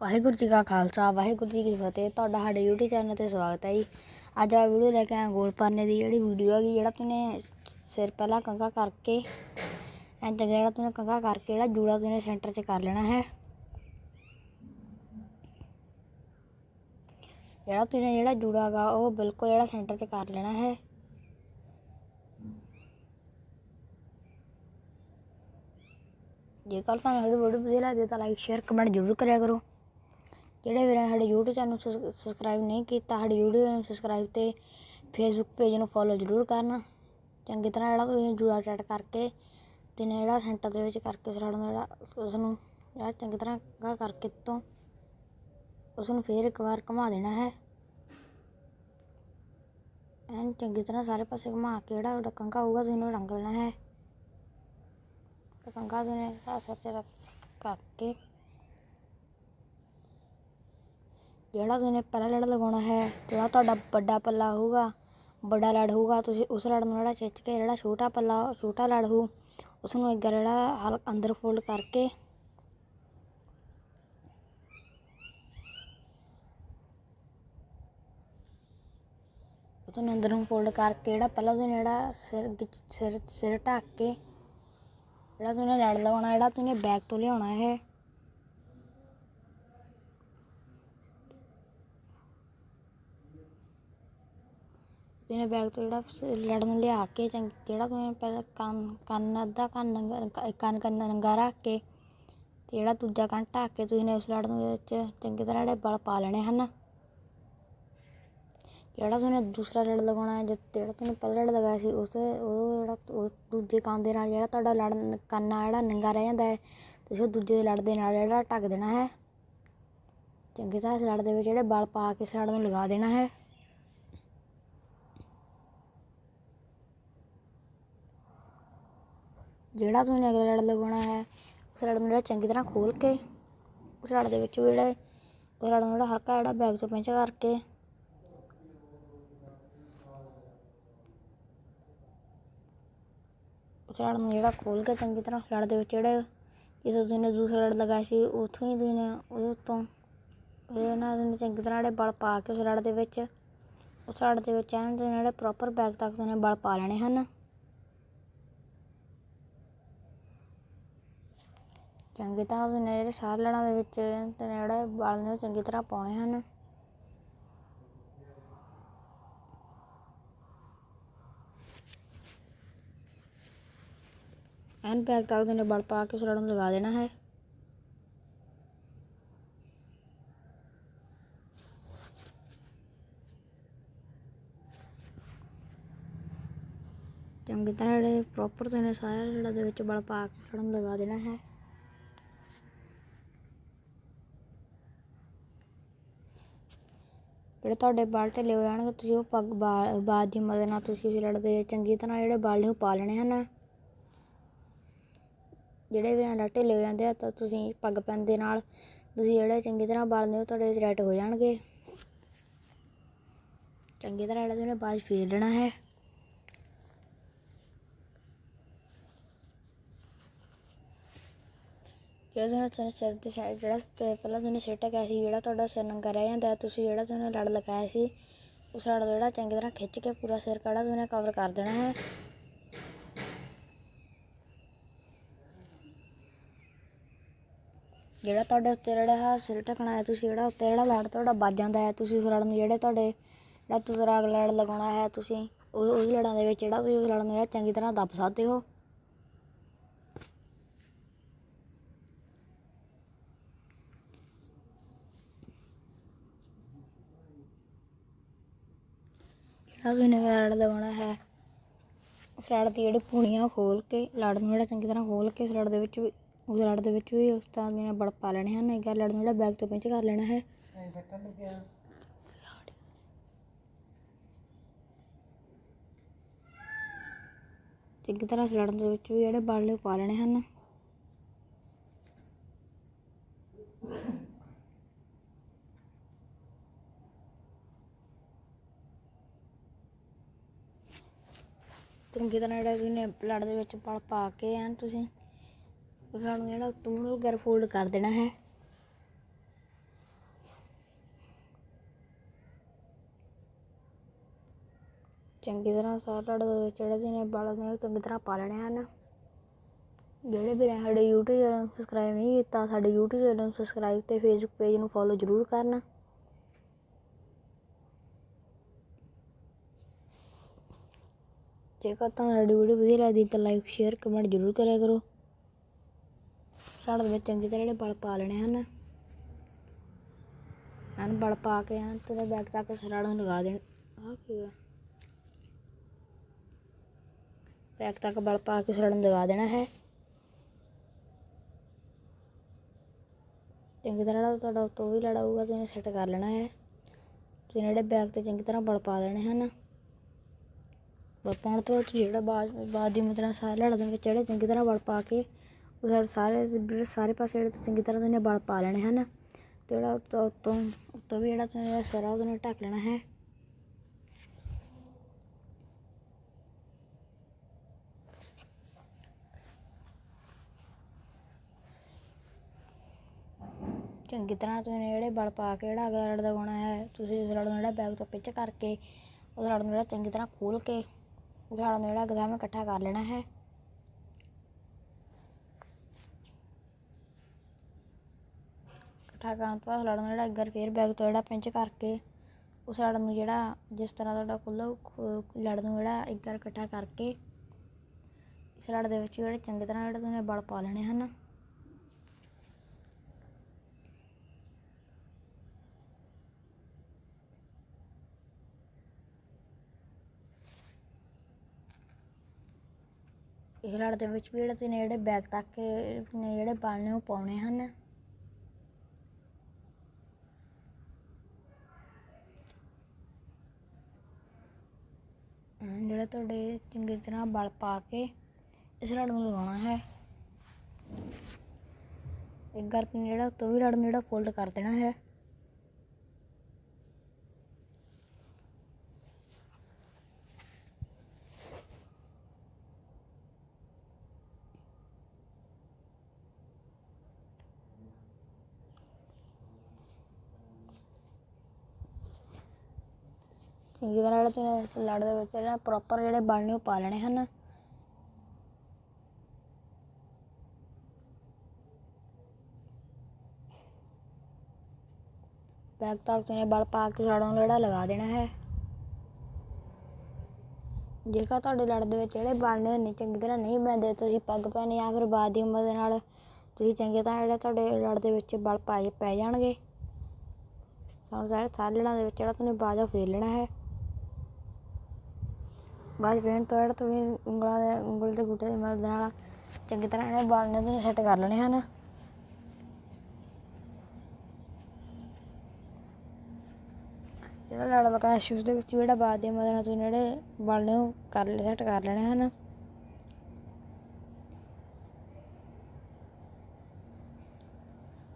ਵਾਹਿਗੁਰੂ ਜੀ ਕਾ ਖਾਲਸਾ, ਵਾਹਿਗੁਰੂ ਜੀ ਕੀ ਫਤਿਹ। ਤੁਹਾਡਾ ਸਾਡੇ YouTube ਚੈਨਲ ਤੇ ਸਵਾਗਤ ਹੈ ਜੀ। ਅੱਜ ਆ ਵੀਡੀਓ ਲੈ ਕੇ ਆਇਆ ਗੋਲ ਪਰਨੇ ਦੀ ਜਿਹੜੀ ਵੀਡੀਓ ਹੈਗੀ, ਜਿਹੜਾ ਤੂਨੇ ਸਿਰ ਪਹਿਲਾਂ ਕੰਗਾ ਕਰਕੇ ਐਂ ਚੰਗਾ ਜਿਹੜਾ ਤੂਨੇ ਕੰਗਾ ਕਰਕੇ ਜਿਹੜਾ ਜੂੜਾ ਤੂਨੇ ਸੈਂਟਰ 'ਚ ਕਰ ਲੈਣਾ ਹੈ। ਜਿਹੜਾ ਤੂਨੇ ਜਿਹੜਾ ਜੂੜਾ ਹੈਗਾ, ਉਹ ਬਿਲਕੁਲ ਜਿਹੜਾ ਸੈਂਟਰ 'ਚ ਕਰ ਲੈਣਾ ਹੈ। ਜੇਕਰ ਤੁਹਾਨੂੰ ਸਾਡੀ ਵੀਡੀਓ ਵਧੀਆ ਲੱਗਦੀ ਤਾਂ ਲਾਈਕ ਸ਼ੇਅਰ ਕਮੈਂਟ ਜ਼ਰੂਰ ਕਰਿਆ ਕਰੋ। ਜਿਹੜੇ ਵੀਰਾਂ ਸਾਡੇ YouTube ਚੈਨਲ ਨੂੰ ਸਬਸਕ੍ਰਾਈਬ ਨਹੀਂ ਕੀਤਾ, ਸਾਡੇ ਵੀਡੀਓ ਨੂੰ ਸਬਸਕ੍ਰਾਈਬ ਤੇ ਫੇਸਬੁੱਕ ਪੇਜ ਨੂੰ ਫੋਲੋ ਜ਼ਰੂਰ ਕਰਨ। ਚੰਗੀ ਤਰ੍ਹਾਂ ਜਿਹੜਾ ਤੁਸੀਂ ਜੂੜਾ ਚੈਟ ਕਰਕੇ ਤੇ ਨੇ ਜਿਹੜਾ ਸੈਂਟਰ ਦੇ ਵਿੱਚ ਕਰਕੇ ਸਰਾੜਨ ਦਾ ਜਿਹੜਾ ਉਸ ਨੂੰ ਜਿਹੜਾ ਚੰਗੀ ਤਰ੍ਹਾਂ ਗਾ ਕਰਕੇ ਤੋਂ ਉਸ ਨੂੰ ਫੇਰ ਇੱਕ ਵਾਰ ਘੁਮਾ ਦੇਣਾ ਹੈ। ਐਨ ਚੰਗੀ ਤਰ੍ਹਾਂ ਸਾਰੇ ਪਾਸੇ ਘੁਮਾ ਕੇ ਜਿਹੜਾ ਉਹਦਾ ਕੰਘਾ ਹੋਊਗਾ, ਤੁਸੀਂ ਉਹਨੂੰ ਰੰਗ ਲੈਣਾ ਹੈ। ਤੇ ਕੰਘਾ ਤੁਸੀਂ ਸਿਰ ਕਰਕੇ ਜਿਹੜਾ ਤੁਸੀਂ ਪਹਿਲਾ ਲੜ ਲਗਾਉਣਾ ਹੈ, ਜਿਹੜਾ ਤੁਹਾਡਾ ਵੱਡਾ ਪੱਲਾ ਹੋਊਗਾ, ਵੱਡਾ ਲੜ ਹੋਊਗਾ, ਤੁਸੀਂ ਉਸ ਲੜ ਨੂੰ ਜਿਹੜਾ ਖਿੱਚ ਕੇ ਜਿਹੜਾ ਛੋਟਾ ਪੱਲਾ, ਛੋਟਾ ਲੜ ਹੋਊ ਉਸ ਨੂੰ ਇੱਕ ਜਿਹੜਾ ਹਲ ਅੰਦਰ ਫੋਲਡ ਕਰਕੇ ਉਸ ਅੰਦਰ ਨੂੰ ਫੋਲਡ ਕਰਕੇ ਜਿਹੜਾ ਪਹਿਲਾਂ ਤੁਸੀਂ ਜਿਹੜਾ ਸਿਰ ਸਿਰ ਸਿਰ ਢੱਕ ਕੇ ਜਿਹੜਾ ਤੁਸੀਂ ਲੜ ਲਗਾਉਣਾ, ਜਿਹੜਾ ਤੁਸੀਂ ਬੈਕ ਤੋਂ ਲਿਆਉਣਾ ਹੈ ਜਿਹਨੇ ਬੈਗ ਤੋਂ ਜਿਹੜਾ ਸ- ਲੜ ਨੂੰ ਲਿਆ ਕੇ ਚੰਗ, ਜਿਹੜਾ ਤੁਸੀਂ ਪਹਿਲਾਂ ਕੰਨ ਕੰਨ, ਅੱਧਾ ਕੰਨ ਨੰਗਾ ਕੰਨ ਕੰਨ ਨੰਗਾ ਰੱਖ ਕੇ ਤੇ ਜਿਹੜਾ ਦੂਜਾ ਕੰਨ ਢੱਕ ਕੇ ਤੁਸੀਂ ਨੇ ਉਸ ਲੜ ਨੂੰ ਵਿੱਚ ਚੰਗੀ ਤਰ੍ਹਾਂ ਜਿਹੜੇ ਬਲ ਪਾ ਲੈਣੇ ਹਨ। ਜਿਹੜਾ ਤੁਸੀਂ ਦੂਸਰਾ ਲੜ ਲਗਾਉਣਾ ਹੈ ਜਿਹੜਾ ਤੁਸੀਂ ਪਹਿਲਾ ਲੜ ਲਗਾਇਆ ਸੀ, ਉਸ ਦੇ ਉਹ ਜਿਹੜਾ ਦੂਜੇ ਕੰਨ ਦੇ ਨਾਲ ਜਿਹੜਾ ਤੁਹਾਡਾ ਲੜ ਕੰਨ ਆ ਜਿਹੜਾ ਨੰਗਾ ਰਹਿ ਜਾਂਦਾ ਹੈ ਤੁਸੀਂ ਉਹ ਦੂਜੇ ਲੜ ਦੇ ਨਾਲ ਜਿਹੜਾ ਢੱਕ ਦੇਣਾ ਹੈ। ਚੰਗੀ ਤਰ੍ਹਾਂ ਇਸ ਲੜ ਦੇ ਵਿੱਚ ਜਿਹੜੇ ਬਲ ਪਾ ਕੇ ਇਸ ਲੜ ਨੂੰ ਲਗਾ ਦੇਣਾ ਹੈ। ਜਿਹੜਾ ਤੁਸੀਂ ਅਗਲਾ ਲੜ ਲਗਾਉਣਾ ਹੈ, ਉਸ ਲੜ ਨੂੰ ਜਿਹੜਾ ਚੰਗੀ ਤਰ੍ਹਾਂ ਖੋਲ ਕੇ, ਉਸ ਲੜ ਦੇ ਵਿੱਚ ਵੀ ਜਿਹੜਾ ਉਸ ਲੜ ਨੂੰ ਜਿਹੜਾ ਹਲਕਾ ਜਿਹੜਾ ਬੈਗ 'ਚੋਂ ਪਿੰਚ ਕਰਕੇ। ਉਸ ਲੜ ਨੂੰ ਜਿਹੜਾ ਖੋਲ ਕੇ ਚੰਗੀ ਤਰ੍ਹਾਂ ਉਸ ਲੜ ਦੇ ਵਿੱਚ ਜਿਹੜੇ ਜਿਸ ਤੁਸੀਂ ਨੇ ਦੂਸਰਾ ਲੜ ਲਗਾਇਆ ਸੀ, ਉੱਥੋਂ ਹੀ ਤੁਸੀਂ ਨੇ ਉਹਦੇ ਉੱਤੋਂ ਉਹਦੇ ਨਾਲ ਤੁਸੀਂ ਚੰਗੀ ਤਰ੍ਹਾਂ ਜਿਹੜੇ ਬਲ ਪਾ ਕੇ ਉਸ ਲੜ ਦੇ ਵਿੱਚ, ਉਸ ਲੜ ਦੇ ਵਿੱਚ ਐਨ ਤੁਸੀਂ ਜਿਹੜੇ ਪ੍ਰੋਪਰ ਬੈਗ ਤੱਕ ਤੁਸੀਂ ਬਲ ਪਾ ਲੈਣੇ ਹਨ। ਚੰਗੀ ਤਰ੍ਹਾਂ ਤੁਸੀਂ ਨੇ ਜਿਹੜੇ ਸਾਰੇ ਲੜਾਂ ਦੇ ਵਿੱਚ, ਤੇ ਜਿਹੜੇ ਬਲ ਨੇ ਉਹ ਚੰਗੀ ਤਰ੍ਹਾਂ ਪਾਉਣੇ ਹਨ। ਐਨ ਬੈਗ ਤੱਕ ਤੁਸੀਂ ਬਲ ਪਾ ਕੇ ਉਸ ਨੂੰ ਲਗਾ ਦੇਣਾ ਹੈ। ਚੰਗੀ ਤਰ੍ਹਾਂ ਜਿਹੜੇ ਪ੍ਰੋਪਰ ਤੁਸੀਂ ਨੇ ਸਾਰੇ ਲੜਾਂ ਦੇ ਵਿੱਚ ਬਲ ਪਾ ਕੇ ਉਸ ਨੂੰ ਲਗਾ ਦੇਣਾ ਹੈ। ਜਿਹੜੇ ਤੁਹਾਡੇ ਬਾਲ ਢਿੱਲੇ ਹੋ ਜਾਣਗੇ, ਤੁਸੀਂ ਉਹ ਪੱਗ ਬਾਲ ਬਾਜ ਦੀ ਮਦਦ ਨਾਲ ਤੁਸੀਂ ਉਸ ਲੜ ਦੇ ਚੰਗੀ ਤਰ੍ਹਾਂ ਜਿਹੜੇ ਬਾਲ ਨੇ ਉਹ ਪਾ ਲੈਣੇ ਹਨ। ਜਿਹੜੇ ਵੀ ਨਾਲ ਢਿੱਲੇ ਹੋ ਜਾਂਦੇ ਆ, ਤਾਂ ਤੁਸੀਂ ਪੱਗ ਪੈਨ ਦੇ ਨਾਲ ਤੁਸੀਂ ਜਿਹੜੇ ਚੰਗੀ ਤਰ੍ਹਾਂ ਵਾਲ ਨੇ ਉਹ ਤੁਹਾਡੇ ਸੈੱਟ ਹੋ ਜਾਣਗੇ। ਚੰਗੀ ਤਰ੍ਹਾਂ ਜਿਹੜਾ ਤੁਸੀਂ ਬਾਜ ਫੇਰ ਲੈਣਾ ਹੈ। ਜਿਹੜਾ ਤੁਹਾਨੂੰ ਸਿਰ ਸਿਰ ਤੇ ਸਾਈਡ ਜਿਹੜਾ ਪਹਿਲਾਂ ਤੁਹਾਨੂੰ ਸਿਰ ਢਕਿਆ ਸੀ ਜਿਹੜਾ ਤੁਹਾਡਾ ਸਿਰ ਨੰਗਾ ਰਹਿ ਜਾਂਦਾ ਹੈ, ਤੁਸੀਂ ਜਿਹੜਾ ਤੁਹਾਨੂੰ ਲੜ ਲਗਾਇਆ ਸੀ ਉਸ ਲੜ ਨੂੰ ਜਿਹੜਾ ਚੰਗੀ ਤਰ੍ਹਾਂ ਖਿੱਚ ਕੇ ਪੂਰਾ ਸਿਰ ਕਾੜਾ ਤੁਸੀਂ ਕਵਰ ਕਰ ਦੇਣਾ ਹੈ। ਜਿਹੜਾ ਤੁਹਾਡੇ ਉੱਤੇ ਜਿਹੜਾ ਹੈ ਸਿਰ ਢਕਣਾ ਹੈ ਤੁਸੀਂ ਜਿਹੜਾ ਉੱਤੇ ਜਿਹੜਾ ਲੜ ਤੁਹਾਡਾ ਵੱਜ ਜਾਂਦਾ ਹੈ ਤੁਸੀਂ ਉਸ ਲੜ ਨੂੰ ਜਿਹੜੇ ਤੁਹਾਡੇ ਜਿਹੜਾ ਦੂਸਰਾ ਲੜ ਲਗਾਉਣਾ ਹੈ ਤੁਸੀਂ ਉਹ ਉਸ ਲੜਾਂ ਦੇ ਵਿੱਚ ਜਿਹੜਾ ਤੁਸੀਂ ਉਸ ਲੜ ਨੂੰ ਜਿਹੜਾ ਚੰਗੀ ਤਰ੍ਹਾਂ ਦੱਬ ਸਕਦੇ ਹੋ। ਜਿਹੜਾ ਤੁਸੀਂ ਨੇ ਲੜ ਲਗਾਉਣਾ ਹੈ। ਉਸ ਦੀ ਜਿਹੜੀ ਪੂਣੀਆਂ ਖੋਲ ਕੇ ਲੜ ਨੂੰ ਜਿਹੜਾ ਚੰਗੀ ਤਰ੍ਹਾਂ ਖੋਲ ਕੇ ਉਸ ਲੜ ਦੇ ਵਿੱਚ ਵੀ ਉਸ ਲੜ ਦੇ ਵਿੱਚ ਵੀ ਉਸ ਤਰ੍ਹਾਂ ਦੀਆਂ ਬੜ ਪਾ ਲੈਣੇ ਹਨ ਇੱਕ ਲੜ ਨੂੰ ਜਿਹੜਾ ਬੈਗ ਤੋਂ ਪਿੰਚ ਕਰ ਲੈਣਾ ਹੈ। ਚੰਗੀ ਤਰ੍ਹਾਂ ਲੜ ਦੇ ਵਿੱਚ ਵੀ ਜਿਹੜੇ ਉਹ ਪਾ ਲੈਣੇ ਹਨ। ਚੰਗੀ ਤਰ੍ਹਾਂ ਜਿਹੜਾ ਵੀ ਨੇ ਲੜ ਦੇ ਵਿੱਚ ਪਲ ਪਾ ਕੇ ਐਨ ਤੁਸੀਂ ਸਾਨੂੰ ਜਿਹੜਾ ਉੱਤੋਂ ਵਗੈਰਾ ਫੋਲਡ ਕਰ ਦੇਣਾ ਹੈ। ਚੰਗੀ ਤਰ੍ਹਾਂ ਸਾਰਾ ਜਿਹੜਾ ਨੇ ਬਾਲ ਨੇ ਚੰਗੀ ਤਰ੍ਹਾਂ ਪਾ ਲੈਣੇ ਹਨ। ਜਿਹੜੇ ਵੀ ਸਾਡੇ YouTube ਚੈਨਲ ਨੂੰ ਸਬਸਕ੍ਰਾਈਬ ਨਹੀਂ ਕੀਤਾ, ਸਾਡੇ YouTube ਚੈਨਲ ਨੂੰ ਸਬਸਕ੍ਰਾਈਬ ਤੇ Facebook ਪੇਜ ਨੂੰ ਫੋਲੋ ਜ਼ਰੂਰ ਕਰਨਾ। ਜੇਕਰ ਤੁਹਾਨੂੰ ਸਾਡੀ ਵੀਡੀਓ ਵਧੀਆ ਲੱਗਦੀ ਤਾਂ ਲਾਈਕ ਸ਼ੇਅਰ ਕਮੈਂਟ ਜ਼ਰੂਰ ਕਰਿਆ ਕਰੋ। ਸਾਡੇ ਦੇ ਵਿੱਚ ਚੰਗੀ ਤਰ੍ਹਾਂ ਜਿਹੜੇ ਬਲ ਪਾ ਲੈਣੇ ਹਨ। ਹਨ, ਬਲ ਪਾ ਕੇ ਹਨ, ਤੇ ਬੈਕ ਤੱਕ ਸਰਾੜ ਨੂੰ ਲਗਾ ਦੇਣ। ਆ ਕੀ ਹੈ ਬੈਕ ਤੱਕ ਬਲ ਪਾ ਕੇ ਸਰਾੜ ਨੂੰ ਲਗਾ ਦੇਣਾ ਹੈ। ਚੰਗੀ ਤਰ੍ਹਾਂ ਤੁਹਾਡਾ ਉੱਤੋਂ ਵੀ ਲੜਾਊਗਾ ਤੇ ਇਹਨੇ ਸੈੱਟ ਕਰ ਲੈਣਾ ਹੈ। ਤੁਸੀਂ ਜਿਹੜੇ ਬੈਗ ਤੇ ਚੰਗੀ ਤਰ੍ਹਾਂ ਬਲ ਪਾ ਦੇਣੇ ਹਨ। ਬਲ ਪਾਉਣ ਤੋਂ ਬਾਅਦ ਜਿਹੜਾ ਬਾਅਦ ਬਾਅਦ ਦੀ ਮਤਲਬ ਸਾਰੇ ਲੜਦੇ ਵਿੱਚ ਜਿਹੜੇ ਚੰਗੀ ਤਰ੍ਹਾਂ ਵਲ ਪਾ ਕੇ ਉਹ ਸਾਰੇ ਜਿਹੜੇ ਸਾਰੇ ਪਾਸੇ ਜਿਹੜੇ ਚੰਗੀ ਤਰ੍ਹਾਂ ਤੁਸੀਂ ਬਲ ਪਾ ਲੈਣੇ ਹਨ। ਤੇ ਜਿਹੜਾ ਉੱਤੋਂ ਉੱਤੋਂ ਉੱਤੋਂ ਵੀ ਜਿਹੜਾ ਤੁਸੀਂ ਸਾਰਾ ਉਹਦੇ ਨਾਲ ਢੱਕ ਲੈਣਾ ਹੈ। ਚੰਗੀ ਤਰ੍ਹਾਂ ਤੁਸੀਂ ਜਿਹੜੇ ਬਲ ਪਾ ਕੇ ਜਿਹੜਾ ਅਗਲਾ ਲੜ ਦਵਾਉਣਾ ਹੈ, ਤੁਸੀਂ ਉਸ ਲੜ ਨੂੰ ਜਿਹੜਾ ਬੈਗ ਤੋਂ ਪਿੱਛ ਕਰਕੇ ਉਸ ਲੜ ਨੂੰ ਜਿਹੜਾ ਚੰਗੀ ਤਰ੍ਹਾਂ ਖੋਲ ਕੇ ਉਸ ਲੜ ਨੂੰ ਜਿਹੜਾ ਗਦਾਮ ਇਕੱਠਾ ਕਰ ਲੈਣਾ ਹੈ। ਇਕੱਠਾ ਕਰਨ ਤੋਂ ਬਾਅਦ ਲੜ ਨੂੰ ਜਿਹੜਾ ਇੱਕ ਵਾਰ ਫੇਰ ਬੈਗ ਤੋਂ ਜਿਹੜਾ ਪਿੰਚ ਕਰਕੇ ਉਸ ਲੜ ਨੂੰ ਜਿਹੜਾ ਜਿਸ ਤਰ੍ਹਾਂ ਤੁਹਾਡਾ ਖੁੱਲ੍ਹਾ ਲੜਨ ਨੂੰ ਜਿਹੜਾ ਇੱਕ ਵਾਰ ਇਕੱਠਾ ਕਰਕੇ ਇਸ ਲੜ ਦੇ ਵਿੱਚ ਜਿਹੜੇ ਚੰਗੀ ਤਰ੍ਹਾਂ ਜਿਹੜਾ ਤੁਸੀਂ ਬਲ ਪਾ ਲੈਣੇ ਹਨ। ਇਹ ਲੜ ਦੇ ਵਿੱਚ ਵੀ ਜਿਹੜੇ ਤੁਸੀਂ ਜਿਹੜੇ ਬੈਗ ਤੱਕ ਨੇ ਜਿਹੜੇ ਬਲ ਨੇ ਉਹ ਪਾਉਣੇ ਹਨ। ਅਮ ਜਿਹੜੇ ਤੁਹਾਡੇ ਚੰਗੀ ਤਰ੍ਹਾਂ ਬਲ ਪਾ ਕੇ ਇਸ ਲੜ ਨੂੰ ਲਗਾਉਣਾ ਹੈ। ਇੱਕ ਗਰ ਜਿਹੜਾ ਉੱਤੋਂ ਵੀ ਲੜ ਨੂੰ ਜਿਹੜਾ ਫੋਲਡ ਕਰ ਦੇਣਾ ਹੈ। ਚੰਗੀ ਤਰ੍ਹਾਂ ਜਿਹੜਾ ਤੁਸੀਂ ਲੜ ਦੇ ਵਿੱਚ ਜਿਹੜਾ ਪ੍ਰੋਪਰ ਜਿਹੜੇ ਬਲ ਨੇ ਉਹ ਪਾ ਲੈਣੇ ਹਨ। ਬੈਕ ਤੱਕ ਤੁਸੀਂ ਬਲ ਪਾ ਕੇ ਲੜਾਂ ਨੂੰ ਜਿਹੜਾ ਲਗਾ ਦੇਣਾ ਹੈ। ਜੇਕਰ ਤੁਹਾਡੇ ਲੜ ਦੇ ਵਿੱਚ ਜਿਹੜੇ ਬਲ ਨੇ ਨਹੀਂ ਚੰਗੀ ਤਰ੍ਹਾਂ ਨਹੀਂ ਪੈਂਦੇ ਤੁਸੀਂ ਪੱਗ ਪੈਣੇ ਜਾਂ ਫਿਰ ਬਾਦ ਦੀ ਉਮਰ ਦੇ ਨਾਲ ਤੁਸੀਂ ਚੰਗੀ ਤਰ੍ਹਾਂ ਜਿਹੜੇ ਤੁਹਾਡੇ ਲੜ ਦੇ ਵਿੱਚ ਬਲ ਪਾਏ ਪੈ ਜਾਣਗੇ। ਸਾਨੂੰ ਸਾਰੇ ਸਾਰੇ ਲੜਾਂ ਦੇ ਵਿੱਚ ਜਿਹੜਾ ਤੁਹਾਨੂੰ ਬਾਜਾ ਫੇਰ ਲੈਣਾ ਹੈ। ਬਾਜ ਫੇਰਨ ਤੋਂ ਜਿਹੜਾ ਤੁਸੀਂ ਉਂਗਲਾਂ ਦੇ, ਉਂਗਲ ਦੇ ਗੁੱਟੇ ਦੀ ਮਦਦ ਨਾਲ ਚੰਗੀ ਤਰ੍ਹਾਂ ਇਹਨੇ ਬਾਲ ਨੇ ਤੁਸੀਂ ਸੈੱਟ ਕਰ ਲੈਣੇ ਹਨ। ਜਿਹੜਾ ਲੜ ਲਗਾ ਸ਼ੂਜ਼ ਦੇ ਵਿੱਚ ਜਿਹੜਾ ਬਾਦ ਦੀ ਮਦਦ ਨਾਲ ਤੁਸੀਂ ਜਿਹੜੇ ਬਾਲ ਨੇ ਉਹ ਕਰ ਲੈ ਸੈੱਟ ਕਰ ਲੈਣੇ ਹਨ।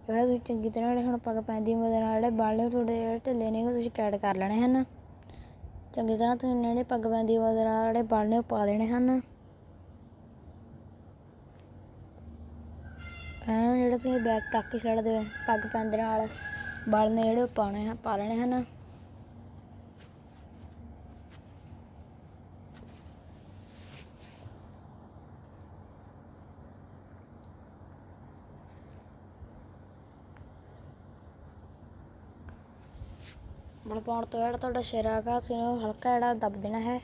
ਜਿਹੜਾ ਤੁਸੀਂ ਚੰਗੀ ਤਰ੍ਹਾਂ ਜਿਹੜੇ ਹੁਣ ਪੱਗ ਪੈਂਦੀ ਮਦਦ ਨਾਲ ਜਿਹੜੇ ਬਾਲ ਨੇ ਤੁਹਾਡੇ ਜਿਹੜੇ ਢਿੱਲੇ ਨੇ ਉਹ ਤੁਸੀਂ ਟਾਈਟ ਕਰ ਲੈਣੇ ਹਨ। ਚੰਗੀ ਤਰ੍ਹਾਂ ਤੁਸੀਂ ਜਿਹੜੇ ਪੱਗ ਪੈਂਦੀ ਮਦਦ ਨਾਲ ਜਿਹੜੇ ਬਲ ਨੇ ਉਹ ਪਾ ਦੇਣੇ ਹਨ। ਐਂ ਜਿਹੜੇ ਤੁਸੀਂ ਬੈਗ ਤੱਕ ਹੀ ਛੱਡ ਦੇ ਪੱਗ ਪੈਂਦੇ ਨਾਲ ਬਲ ਨੇ ਜਿਹੜੇ ਉਹ ਪਾਣੇ ਪਾ ਲੈਣੇ ਹਨ। ਬਲ ਪਾਉਣ ਤੋਂ ਜਿਹੜਾ ਤੁਹਾਡਾ ਸਿਰ ਹੈਗਾ ਤੁਸੀਂ ਉਹਨੂੰ ਹਲਕਾ ਜਿਹੜਾ ਦੱਬ ਦੇਣਾ ਹੈ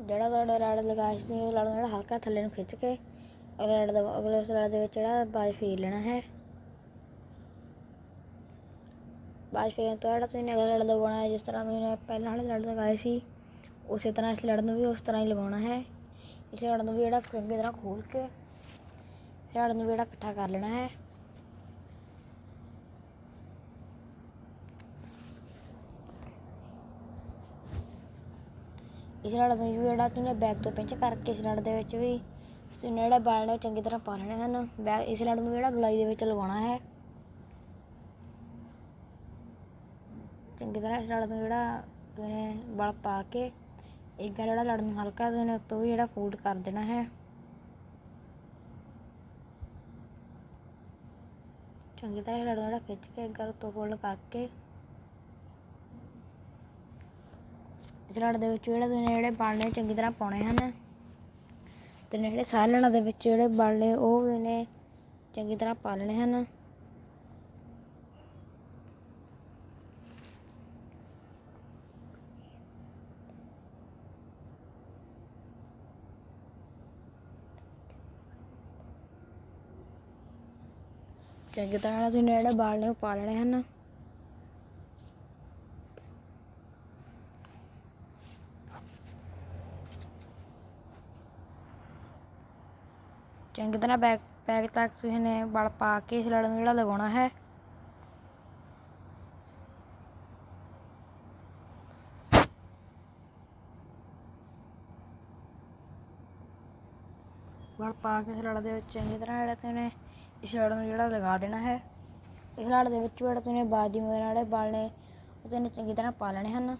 ਜਿਹੜਾ ਤੁਹਾਡਾ ਰੜ ਲਗਾਇਆ ਸੀ ਉਹ ਲੜ ਜਿਹੜਾ ਹਲਕਾ ਥੱਲੇ ਨੂੰ ਖਿੱਚ ਕੇ ਅਗਲੇ ਰੜ ਦਾ ਅਗਲੇ ਉਸ ਰੜ ਦੇ ਵਿੱਚ ਜਿਹੜਾ ਬਾਜ ਫੇਰ ਲੈਣਾ ਹੈ ਬਾਜ ਫੇਰਨ ਤੋਂ ਜਿਹੜਾ ਤੁਸੀਂ ਅਗਲੇ ਲੜ ਲਗਾਉਣਾ ਹੈ ਜਿਸ ਤਰ੍ਹਾਂ ਤੁਸੀਂ ਪਹਿਲਾਂ ਵਾਲੇ ਲੜ ਲਗਾਏ ਸੀ ਉਸੇ ਤਰ੍ਹਾਂ ਇਸ ਲੜ ਨੂੰ ਵੀ ਉਸ ਤਰ੍ਹਾਂ ਹੀ ਲਗਾਉਣਾ ਹੈ ਇਸ ਨੂੰ ਵੀ ਜਿਹੜਾ ਚੰਗੀ ਤਰ੍ਹਾਂ ਖੋਲ ਕੇ ਇਸ ਨੂੰ ਵੀ ਜਿਹੜਾ ਇਕੱਠਾ ਕਰ ਲੈਣਾ ਹੈ। ਇਸ ਲੜ ਨੂੰ ਵੀ ਜਿਹੜਾ ਤੁਸੀਂ ਬੈਗ ਤੋਂ ਪਿੰਚ ਕਰਕੇ ਇਸ ਲੜ ਦੇ ਵਿੱਚ ਵੀ ਤੁਸੀਂ ਜਿਹੜਾ ਬਾਲ ਨੇ ਚੰਗੀ ਤਰ੍ਹਾਂ ਪਾ ਲੈਣੇ ਹਨ। ਬੈਗ ਇਸ ਲੜ ਨੂੰ ਜਿਹੜਾ ਗਲਾਈ ਦੇ ਵਿੱਚ ਲਵਾਉਣਾ ਹੈ। ਚੰਗੀ ਤਰ੍ਹਾਂ ਇਸ ਲੜ ਨੂੰ ਜਿਹੜਾ ਤੁਸੀਂ ਬਲ ਪਾ ਕੇ ਇੱਕ ਗੱਲ ਜਿਹੜਾ ਲੜਨ ਨੂੰ ਹਲਕਾ ਤੁਸੀਂ ਉੱਤੋਂ ਵੀ ਜਿਹੜਾ ਫੋਲਡ ਕਰ ਦੇਣਾ ਹੈ। ਚੰਗੀ ਤਰ੍ਹਾਂ ਲੜਨ ਜਿਹੜਾ ਖਿੱਚ ਕੇ ਗਰ ਤੋਂ ਫੋਲਡ ਕਰਕੇ। ਇਸ ਲੜ ਦੇ ਵਿੱਚ ਜਿਹੜੇ ਤੁਸੀਂ ਜਿਹੜੇ ਬਾਲਣੇ ਚੰਗੀ ਤਰ੍ਹਾਂ ਪਾਉਣੇ ਹਨ। ਤੇ ਜਿਹੜੇ ਸਾਲਣਾ ਦੇ ਵਿੱਚ ਜਿਹੜੇ ਬਾਲਣੇ ਉਹ ਵੀ ਨੇ ਚੰਗੀ ਤਰ੍ਹਾਂ ਪਾਲਣੇ ਹਨ। ਚੰਗੀ ਤਰ੍ਹਾਂ ਨਾਲ ਤੁਸੀਂ ਜਿਹੜੇ ਬਾਲ ਨੇ ਉਹ ਪਾ ਲੈਣੇ ਹਨ। ਚੰਗੀ ਤਰ੍ਹਾਂ ਬੈਕ ਬੈਕ ਤੱਕ ਤੁਸੀਂ ਨੇ ਵਲ ਪਾ ਕੇ ਇਸ ਲੜ ਜਿਹੜਾ ਲਗਾਉਣਾ ਹੈ। ਵਲ ਪਾ ਕੇ ਇਸ ਲੜ ਦੇ ਵਿੱਚ ਚੰਗੀ ਤਰ੍ਹਾਂ ਜਿਹੜਾ ਤੁਸੀਂ ਇਸ ਲੜ ਨੂੰ ਜਿਹੜਾ ਲਗਾ ਦੇਣਾ ਹੈ। ਇਸ ਲੜ ਦੇ ਵਿੱਚ ਜਿਹੜਾ ਤੁਸੀਂ ਬਾਦੀ ਮਦਦ ਨਾਲ ਬਾਲਣੇ ਉਹ ਤੁਸੀਂ ਚੰਗੀ ਤਰ੍ਹਾਂ ਪਾ ਲੈਣੇ ਹਨ।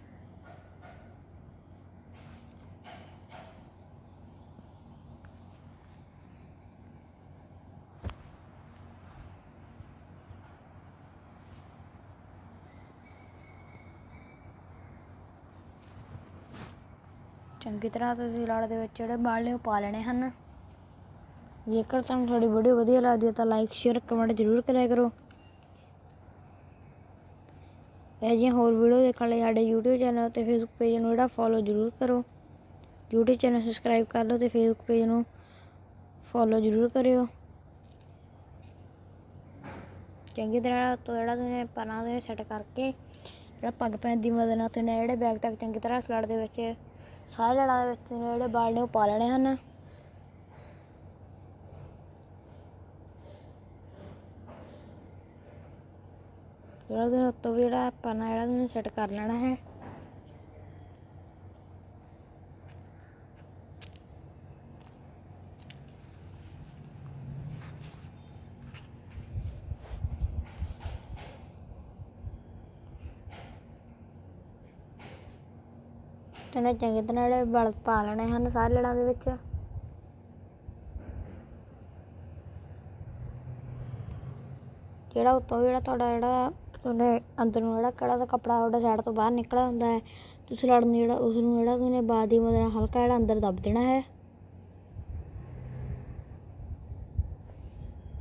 ਚੰਗੀ ਤਰ੍ਹਾਂ ਤੁਸੀਂ ਲੜ ਦੇ ਵਿੱਚ ਜਿਹੜੇ ਬਾਲਣੇ ਉਹ ਪਾ ਲੈਣੇ ਹਨ। ਜੇਕਰ ਤੁਹਾਨੂੰ ਸਾਡੀ ਵੀਡੀਓ ਵਧੀਆ ਲੱਗਦੀ ਹੈ ਤਾਂ ਲਾਈਕ ਸ਼ੇਅਰ ਕਮੈਂਟ ਜ਼ਰੂਰ ਕਰਿਆ ਕਰੋ। ਇਹ ਜਿਹੀਆਂ ਹੋਰ ਵੀਡੀਓ ਦੇਖਣ ਲਈ ਸਾਡੇ YouTube ਚੈਨਲ ਤੇ Facebook ਪੇਜ ਨੂੰ ਜਿਹੜਾ ਫੋਲੋ ਜ਼ਰੂਰ ਕਰੋ। YouTube ਚੈਨਲ ਸਬਸਕ੍ਰਾਈਬ ਕਰ ਲਓ ਤੇ Facebook ਪੇਜ ਨੂੰ ਫੋਲੋ ਜ਼ਰੂਰ ਕਰਿਓ। ਚੰਗੀ ਤਰ੍ਹਾਂ ਤੋਂ ਜਿਹੜਾ ਤੁਸੀਂ ਪਰਾਂ ਦੇ ਸੈੱਟ ਕਰਕੇ ਜਿਹੜਾ ਪੱਗ ਪੈਣ ਦੀ ਮਦਦ ਨਾਲ ਤੁਸੀਂ ਜਿਹੜੇ ਬੈਗ ਤੱਕ ਚੰਗੀ ਤਰ੍ਹਾਂ ਸਲੜ ਦੇ ਵਿੱਚ ਸਾਰੇ ਲੜਾ ਦੇ ਵਿੱਚ ਜਿਹੜੇ ਬਾਲ ਨੇ ਉਹ ਪਾ ਲੈਣੇ ਹਨ। ਜਿਹੜਾ ਉਹਦੇ ਉੱਤੋਂ ਵੀ ਜਿਹੜਾ ਆਪਾਂ ਪਾਣਾ ਜਿਹੜਾ ਤੁਸੀਂ ਸੈੱਟ ਕਰ ਲੈਣਾ ਹੈ। ਤਨੇ ਚੰਗੀ ਤਰ੍ਹਾਂ ਜਿਹੜੇ ਬਲ ਪਾ ਲੈਣੇ ਹਨ ਸਾਰੇ ਲੜਾਂ ਦੇ ਵਿੱਚ। ਜਿਹੜਾ ਉੱਤੋਂ ਜਿਹੜਾ ਤੁਹਾਡਾ ਜਿਹੜਾ ਉਹਨੇ ਅੰਦਰ ਨੂੰ ਜਿਹੜਾ ਕੜਾ ਦਾ ਕੱਪੜਾ ਤੁਹਾਡਾ ਸਾਈਡ ਤੋਂ ਬਾਹਰ ਨਿਕਲਿਆ ਹੁੰਦਾ ਹੈ, ਤੁਸੀਂ ਲੜ ਨੂੰ ਜਿਹੜਾ ਉਸ ਨੂੰ ਜਿਹੜਾ ਤੁਸੀਂ ਬਾਦ ਦੀ ਮਦਦ ਨਾਲ ਹਲਕਾ ਜਿਹੜਾ ਅੰਦਰ ਦੱਬ ਦੇਣਾ ਹੈ।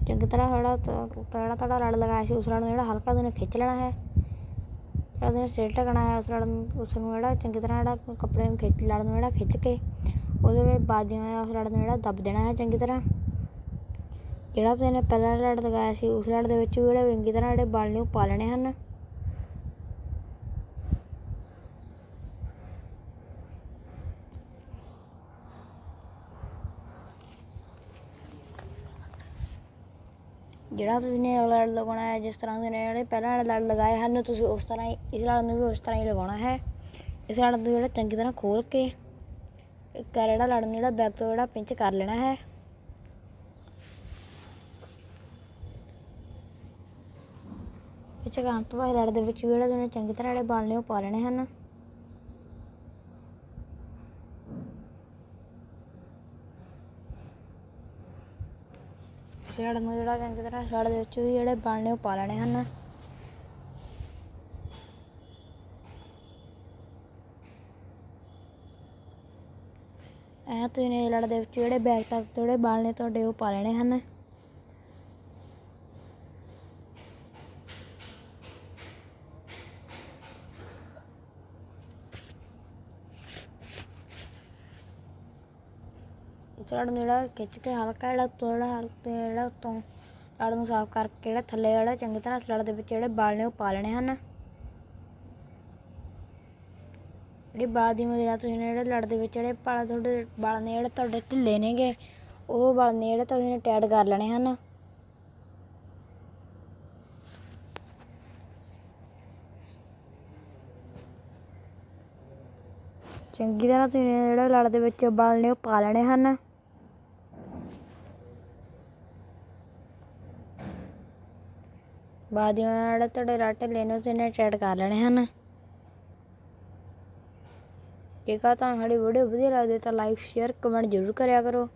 ਚੰਗੀ ਤਰ੍ਹਾਂ ਜਿਹੜਾ ਤ- ਜਿਹੜਾ ਤੁਹਾਡਾ ਲੜ ਲਗਾਇਆ ਸੀ, ਉਸ ਲੜ ਨੂੰ ਜਿਹੜਾ ਹਲਕਾ ਤੁਸੀਂ ਖਿੱਚ ਲੈਣਾ ਹੈ। ਜਿਹੜਾ ਤੁਸੀਂ ਸਿਰ ਢਕਣਾ ਹੈ, ਉਸ ਲੜ ਨੂੰ, ਉਸ ਨੂੰ ਜਿਹੜਾ ਚੰਗੀ ਤਰ੍ਹਾਂ ਜਿਹੜਾ ਕੱਪੜੇ ਨੂੰ ਖਿੱਚ, ਲੜ ਨੂੰ ਜਿਹੜਾ ਖਿੱਚ ਕੇ, ਉਹਦੇ ਵਿੱਚ ਬਾਦੀਆਂ ਉਸ ਲੜ ਨੂੰ ਜਿਹੜਾ ਦੱਬ ਦੇਣਾ ਹੈ ਚੰਗੀ ਤਰ੍ਹਾਂ। ਜਿਹੜਾ ਤੁਸੀਂ ਨੇ ਪਹਿਲਾਂ ਲੜ ਲਗਾਇਆ ਸੀ, ਉਸ ਲੜ ਦੇ ਵਿੱਚ ਵੀ ਜਿਹੜੇ ਵਿੰਗੀ ਤਰ੍ਹਾਂ ਜਿਹੜੇ ਬਲ ਨੇ ਉਹ ਪਾ ਲੈਣੇ ਹਨ। ਜਿਹੜਾ ਤੁਸੀਂ ਨੇ ਲੜ ਲਗਾਉਣਾ ਹੈ, ਜਿਸ ਤਰ੍ਹਾਂ ਤੁਸੀਂ ਨੇ ਜਿਹੜੇ ਪਹਿਲਾਂ ਵਾਲੇ ਲੜ ਲਗਾਏ ਹਨ, ਤੁਸੀਂ ਉਸ ਤਰ੍ਹਾਂ ਹੀ, ਇਸ ਲੜ ਨੂੰ ਵੀ ਉਸ ਤਰ੍ਹਾਂ ਹੀ ਲਗਾਉਣਾ ਹੈ। ਇਸ ਲੜ ਨੂੰ ਜਿਹੜਾ ਚੰਗੀ ਤਰ੍ਹਾਂ ਖੋਲ ਕੇ ਇੱਕ ਜਿਹੜਾ ਲੜ ਨੂੰ ਜਿਹੜਾ ਬੈਕ ਤੋਂ ਜਿਹੜਾ ਪਿੰਚ ਕਰ ਲੈਣਾ ਹੈ। ਪਿੰਚ ਤੋਂ ਬਾਅਦ ਲੜ ਦੇ ਵਿੱਚ ਵੀ ਜਿਹੜੇ ਤੁਸੀਂ ਚੰਗੀ ਤਰ੍ਹਾਂ ਜਿਹੜੇ ਬਾਲ ਨੇ ਉਹ ਪਾ ਲੈਣੇ ਹਨ। ਇਸ ਨੂੰ ਜਿਹੜਾ ਚੰਗੀ ਤਰ੍ਹਾਂ ਲੜ ਦੇ ਵਿੱਚ ਵੀ ਜਿਹੜੇ ਬਾਲ ਨੇ ਉਹ ਪਾ ਲੈਣੇ ਹਨ। ਐ ਤੁਸੀਂ ਨੇ ਲੜ ਦੇ ਵਿੱਚ ਜਿਹੜੇ ਬੈਗ ਤੱਕ, ਜਿਹੜੇ ਬਾਲ ਨੇ ਤੁਹਾਡੇ, ਉਹ ਪਾ ਲੈਣੇ ਹਨ। ਇਸ ਲੜ ਨੂੰ ਜਿਹੜਾ ਖਿੱਚ ਕੇ ਹਲਕਾ ਜਿਹੜਾ ਉੱਤੋਂ ਜਿਹੜਾ ਹਲਕਾ ਜਿਹੜਾ ਉੱਤੋਂ ਲੜ ਨੂੰ ਸਾਫ਼ ਕਰਕੇ ਜਿਹੜਾ ਥੱਲੇ ਜਿਹੜਾ ਚੰਗੀ ਤਰ੍ਹਾਂ ਇਸ ਦੇ ਵਿੱਚ ਜਿਹੜੇ ਬਾਲ ਨੇ ਉਹ ਪਾ ਲੈਣੇ ਹਨ। ਜਿਹੜੀ ਬਾਦ ਦੀ ਮਦਦ ਨਾਲ ਤੁਸੀਂ ਜਿਹੜੇ ਲੜ ਦੇ ਵਿੱਚ ਜਿਹੜੇ ਵਾਲ ਤੁਹਾਡੇ ਵਾਲ ਨੇ ਜਿਹੜੇ ਤੁਹਾਡੇ ਢਿੱਲੇ ਨੇਗੇ, ਉਹ ਵਾਲ ਨੇ ਜਿਹੜੇ ਤੁਸੀਂ ਟੈਡ ਕਰ ਲੈਣੇ ਹਨ। ਚੰਗੀ ਤਰ੍ਹਾਂ ਤੁਸੀਂ ਜਿਹੜਾ ਜਿਹੜੇ ਲੜ ਦੇ ਵਿੱਚ ਵਾਲ ਨੇ ਉਹ ਪਾ ਲੈਣੇ ਹਨ। ਬਾਦੀਆਂ ਨਾਲ ਜਿਹੜੇ ਤੁਹਾਡੇ ਰਾ ਲੈਣੇ ਨੇ ਉਹ ਤੁਸੀਂ ਨੇ ਟੈਡ ਕਰ ਲੈਣੇ ਹਨ। ਜੇਕਰ ਤੁਹਾਨੂੰ ਸਾਡੀ ਵੀਡੀਓ ਵਧੀਆ ਲੱਗਦੀ ਤਾਂ ਲਾਈਕ ਸ਼ੇਅਰ ਕਮੈਂਟ ਜ਼ਰੂਰ ਕਰਿਆ ਕਰੋ।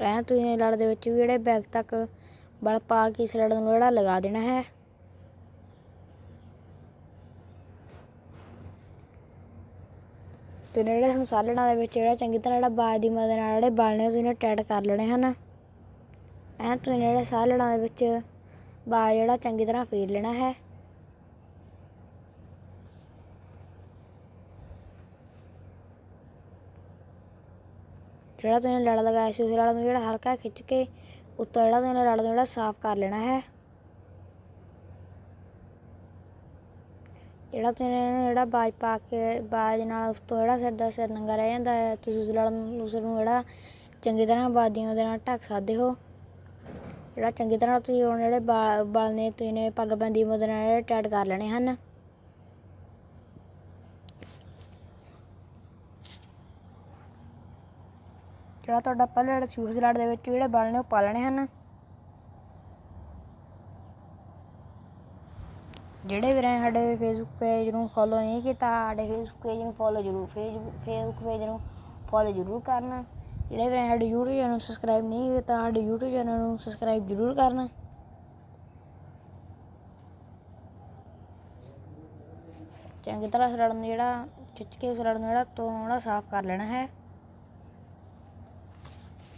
ਐ ਤੁਸੀਂ ਲੜ ਦੇ ਵਿੱਚ ਵੀ ਜਿਹੜੇ ਬੈਗ ਤੱਕ ਬਲ ਪਾ ਕੇ ਇਸ ਲੜ ਨੂੰ ਜਿਹੜਾ ਲਗਾ ਦੇਣਾ ਹੈ। ਤੇ ਜਿਹੜੇ ਤੁਹਾਨੂੰ ਸਾਲਣਾ ਦੇ ਵਿੱਚ ਜਿਹੜਾ ਚੰਗੀ ਤਰ੍ਹਾਂ ਜਿਹੜਾ ਬਾਜ ਦੀ ਮਦਦ ਨਾਲ ਜਿਹੜੇ ਬਲ ਨੇ ਤੁਸੀਂ ਟੈਟ ਕਰ ਲੈਣੇ ਹਨ। ਐ ਤੁਸੀਂ ਸਾਹ ਲੜਾਂ ਦੇ ਵਿੱਚ ਬਾਜ ਜਿਹੜਾ ਚੰਗੀ ਤਰ੍ਹਾਂ ਫੇਰ ਲੈਣਾ ਹੈ। ਜਿਹੜਾ ਤੁਸੀਂ ਲੜ ਲਗਾਇਆ ਸੀ ਉਸ ਲੜ ਨੂੰ ਜਿਹੜਾ ਹਲਕਾ ਖਿੱਚ ਕੇ, ਉੱਤੋਂ ਜਿਹੜਾ ਤੁਸੀਂ ਲੜ ਨੂੰ ਜਿਹੜਾ ਸਾਫ਼ ਕਰ ਲੈਣਾ ਹੈ। ਜਿਹੜਾ ਤੁਸੀਂ ਜਿਹੜਾ ਬਾਜ ਪਾ ਕੇ, ਬਾਜ ਨਾਲ ਉਸ ਤੋਂ ਜਿਹੜਾ ਸਿਰ ਦਾ ਸਿਰ ਨੰਗਾ ਰਹਿ ਜਾਂਦਾ ਹੈ, ਤੁਸੀਂ ਉਸ ਲੜ ਨੂੰ ਉਸ ਨੂੰ ਜਿਹੜਾ ਚੰਗੀ ਤਰ੍ਹਾਂ ਬਾਜ਼ੀਆਂ ਦੇ ਨਾਲ ਢੱਕ ਸਕਦੇ ਹੋ। ਜਿਹੜਾ ਚੰਗੀ ਤਰ੍ਹਾਂ ਤੁਸੀਂ ਹੁਣ ਜਿਹੜੇ ਬਲ ਬਲ ਨੇ ਤੁਸੀਂ ਨੇ ਪੱਗ ਬੰਦੀ ਮਦਦ ਨਾਲ ਜਿਹੜੇ ਟੈਟ ਕਰ ਲੈਣੇ ਹਨ। ਜਿਹੜਾ ਤੁਹਾਡਾ ਪਹਿਲਾ ਜਿਹੜਾ ਸ਼ੂਜ਼ ਲੜ ਦੇ ਵਿੱਚ ਜਿਹੜੇ ਬਲ ਨੇ ਉਹ ਪਾ ਲੈਣੇ ਹਨ। ਜਿਹੜੇ ਵੀਰਾਂ ਨੇ ਸਾਡੇ ਫੇਸਬੁੱਕ ਪੇਜ ਨੂੰ ਫੋਲੋ ਨਹੀਂ ਕੀਤਾ, ਸਾਡੇ ਫੇਸਬੁੱਕ ਪੇਜ ਨੂੰ ਫੋਲੋ ਜ਼ਰੂਰ ਫੇਸਬੁੱਕ ਪੇਜ ਨੂੰ ਫੋਲੋ ਜ਼ਰੂਰ ਕਰਨਾ। ਜਿਹੜੇ ਵੀਰਾਂ ਸਾਡੇ YouTube ਚੈਨਲ ਨੂੰ ਸਬਸਕ੍ਰਾਈਬ ਨਹੀਂ ਕੀਤਾ ਸਾਡੇ YouTube ਚੈਨਲ ਨੂੰ ਸਬਸਕ੍ਰਾਈਬ ਜ਼ਰੂਰ ਕਰਨਾ। ਚੰਗੀ ਤਰ੍ਹਾਂ ਉਸ ਲੜ ਨੂੰ ਜਿਹੜਾ, ਖਿੱਚ ਕੇ ਉਸ ਲੜ ਨੂੰ ਜਿਹੜਾ ਤੋਂ ਸਾਫ਼ ਕਰ ਲੈਣਾ ਹੈ।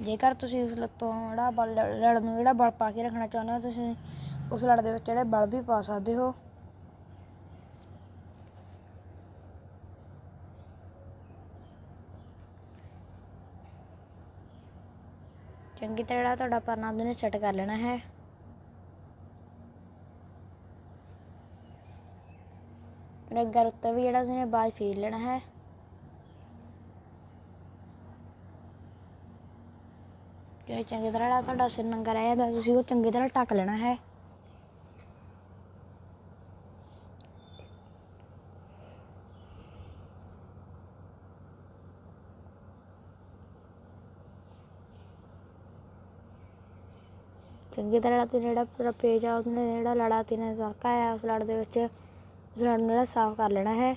ਜੇਕਰ ਤੁਸੀਂ ਉਸ ਲੱਤੋਂ ਜਿਹੜਾ ਬਲ ਲੜ ਨੂੰ ਜਿਹੜਾ ਬਲ ਪਾ ਕੇ ਰੱਖਣਾ ਚਾਹੁੰਦੇ ਹੋ, ਤੁਸੀਂ ਉਸ ਲੜ ਦੇ ਵਿੱਚ ਜਿਹੜੇ ਬਲ ਵੀ ਪਾ ਸਕਦੇ ਹੋ। ਚੰਗੀ ਤਰ੍ਹਾਂ ਜਿਹੜਾ ਤੁਹਾਡਾ ਪਰਨਾ ਉਹਦੇ ਨੇ ਸੈੱਟ ਕਰ ਲੈਣਾ ਹੈ। ਰੰਗਰ ਉੱਤੇ ਵੀ ਜਿਹੜਾ ਤੁਸੀਂ ਬਾਜ ਫੇਰ ਲੈਣਾ ਹੈ। ਜੇ ਚੰਗੀ ਤਰ੍ਹਾਂ ਜਿਹੜਾ ਤੁਹਾਡਾ ਸਿਰ ਨੰਗਾ ਰਹਿ ਜਾਂਦਾ, ਤੁਸੀਂ ਉਹ ਚੰਗੀ ਤਰ੍ਹਾਂ ਢੱਕ ਲੈਣਾ ਹੈ। ਚੰਗੀ ਤਰ੍ਹਾਂ ਤੇ ਜਿਹੜਾ ਪੂਰਾ ਪੇਜ ਆ, ਉਹਨੇ ਜਿਹੜਾ ਲੜਾ ਨੇ ਤੜਕਾ ਆ, ਉਸ ਲੜ ਦੇ ਵਿੱਚ ਉਸ ਲੜ ਨੂੰ ਜਿਹੜਾ ਸਾਫ਼ ਕਰ ਲੈਣਾ ਹੈ।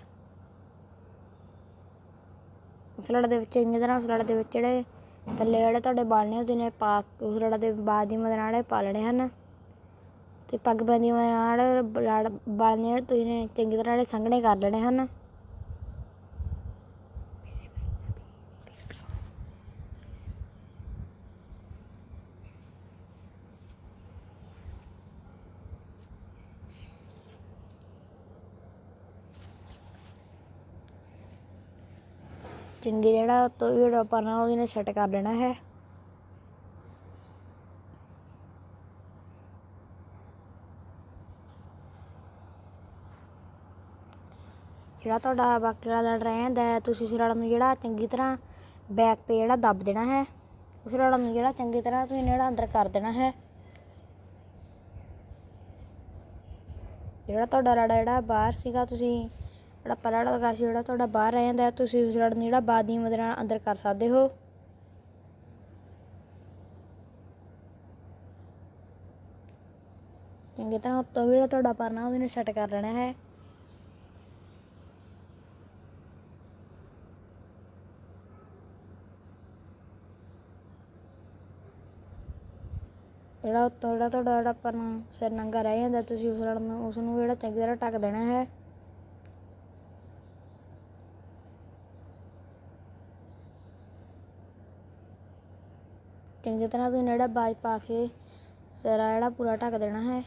ਉਸ ਲੜ ਦੇ ਵਿੱਚ ਚੰਗੀ ਤਰ੍ਹਾਂ ਉਸ ਲੜ ਦੇ ਵਿੱਚ ਜਿਹੜੇ ਥੱਲੇ ਜਿਹੜੇ ਤੁਹਾਡੇ ਬਾਲਣੇ ਨੇ ਪਾ ਉਸ ਲੜ ਦੇ ਬਾਅਦ ਦੀ ਮਦਦ ਨਾਲ ਪਾ ਲੈਣੇ ਹਨ। ਤੇ ਪੱਗ ਬੰਦੀ ਮਦਦ ਨਾਲ ਲੜ ਬਾਲ ਨੇ ਤੁਸੀਂ ਨੇ ਚੰਗੀ ਤਰ੍ਹਾਂ ਜਿਹੜੇ ਸੰਘਣੇ ਕਰ ਲੈਣੇ ਹਨ। ਚੰਗੇ ਜਿਹੜਾ ਤੋਂ ਜਿਹੜਾ ਪਰਨਾ ਉਹਦੇ ਨੇ ਸੈੱਟ ਕਰ ਲੈਣਾ ਹੈ। ਜਿਹੜਾ ਤੁਹਾਡਾ ਬਾਕੀ ਵਾਲਾ ਲੜ ਰਹਿ ਜਾਂਦਾ ਹੈ, ਤੁਸੀਂ ਉਸ ਲੜ ਨੂੰ ਜਿਹੜਾ ਚੰਗੀ ਤਰ੍ਹਾਂ ਬੈਕ ਤੇ ਜਿਹੜਾ ਦੱਬ ਦੇਣਾ ਹੈ, ਉਸ ਲੜ ਨੂੰ ਜਿਹੜਾ ਚੰਗੀ ਤਰ੍ਹਾਂ ਤੁਸੀਂ ਜਿਹੜਾ ਅੰਦਰ ਕਰ ਦੇਣਾ ਹੈ। ਜਿਹੜਾ ਤੁਹਾਡਾ ਲੜਾ ਜਿਹੜਾ ਬਾਹਰ ਸੀਗਾ, ਤੁਸੀਂ ਜਿਹੜਾ ਪਹਿਲਾ ਵਾਲਾ ਲਗਾ ਜਿਹੜਾ ਤੁਹਾਡਾ ਬਾਹਰ ਰਹਿ ਜਾਂਦਾ ਤੁਸੀਂ ਉਸ ਲੜ ਨੂੰ ਜਿਹੜਾ ਬਾਦ ਦੀ ਮਦਦ ਨਾਲ ਅੰਦਰ ਕਰ ਸਕਦੇ ਹੋ। ਚੰਗੀ ਤਰ੍ਹਾਂ ਉੱਤੋਂ ਵੀ ਜਿਹੜਾ ਤੁਹਾਡਾ ਪਰਨਾ, ਉਹਦੇ ਉਹਨੇ ਸੈੱਟ ਕਰ ਲੈਣਾ ਹੈ। ਜਿਹੜਾ ਉੱਤੋਂ ਜਿਹੜਾ ਤੁਹਾਡਾ ਜਿਹੜਾ ਪਰਨਾ ਸਿਰ ਨੰਗਾ ਰਹਿ ਜਾਂਦਾ, ਤੁਸੀਂ ਉਸ ਲੜ ਨੂੰ, ਉਸ ਨੂੰ ਜਿਹੜਾ ਚੰਗੀ ਤਰ੍ਹਾਂ ਢੱਕ ਦੇਣਾ ਹੈ। ਚੰਗੀ ਤਰ੍ਹਾਂ ਤੁਸੀਂ ਜਿਹੜਾ ਬਾਜ ਪਾ ਕੇ ਸਿਰਾ ਜਿਹੜਾ ਪੂਰਾ ਢੱਕ ਦੇਣਾ ਹੈ।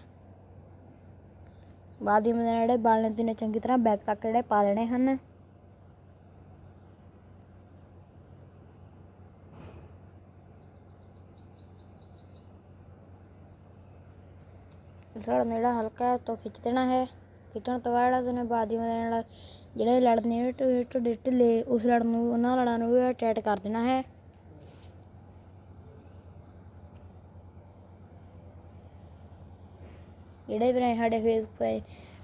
ਬਾਅਦ ਹੀ ਮੇਰੇ ਜਿਹੜੇ ਬਾਲ ਨੇ ਚੰਗੀ ਤਰ੍ਹਾਂ ਬੈਕ ਤੱਕ ਜਿਹੜੇ ਪਾ ਦੇਣੇ ਹਨ। ਥੋੜਾ ਜਿਹੜਾ ਹਲਕਾ ਹੈ ਤੋਂ ਖਿੱਚ ਦੇਣਾ ਹੈ। ਖਿੱਚਣ ਤੋਂ ਬਾਅਦ ਜਿਹੜਾ ਤੁਸੀਂ ਬਾਅਦ ਨਾਲ ਜਿਹੜੇ ਲੜ ਨੇ ਢਿੱਲੇ ਉਸ ਲੜ ਨੂੰ ਉਹਨਾਂ ਲੜਾਂ ਨੂੰ ਵੀ ਟੈਟ ਕਰ ਦੇਣਾ ਹੈ। ਜਿਹੜੇ ਵੀਰੇ ਸਾਡੇ ਫੇਸਬੁੱਕ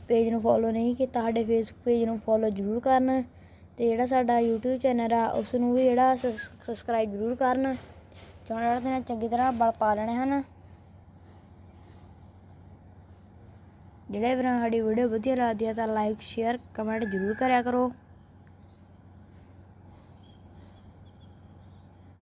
ਪੇਜ ਨੂੰ ਫੋਲੋ ਨਹੀਂ ਕੀਤਾ, ਸਾਡੇ ਫੇਸਬੁੱਕ ਪੇਜ ਨੂੰ ਫੋਲੋ ਜ਼ਰੂਰ ਕਰਨ ਤੇ ਜਿਹੜਾ ਸਾਡਾ YouTube ਚੈਨਲ ਆ ਉਸ ਨੂੰ ਵੀ ਜਿਹੜਾ ਸਬਸਕ੍ਰਾਈਬ ਜ਼ਰੂਰ ਕਰਨ। ਚੈਨਲ ਦੇ ਨਾਲ ਚੰਗੀ ਤਰ੍ਹਾਂ ਬਲ ਪਾ ਲੈਣੇ ਹਨ। ਜਿਹੜੇ ਵੀਰਾਂ ਸਾਡੀ ਵੀਡੀਓ ਵਧੀਆ ਲੱਗਦੀ ਹੈ ਤਾਂ ਲਾਈਕ ਸ਼ੇਅਰ ਕਮੈਂਟ ਜ਼ਰੂਰ ਕਰਿਆ ਕਰੋ।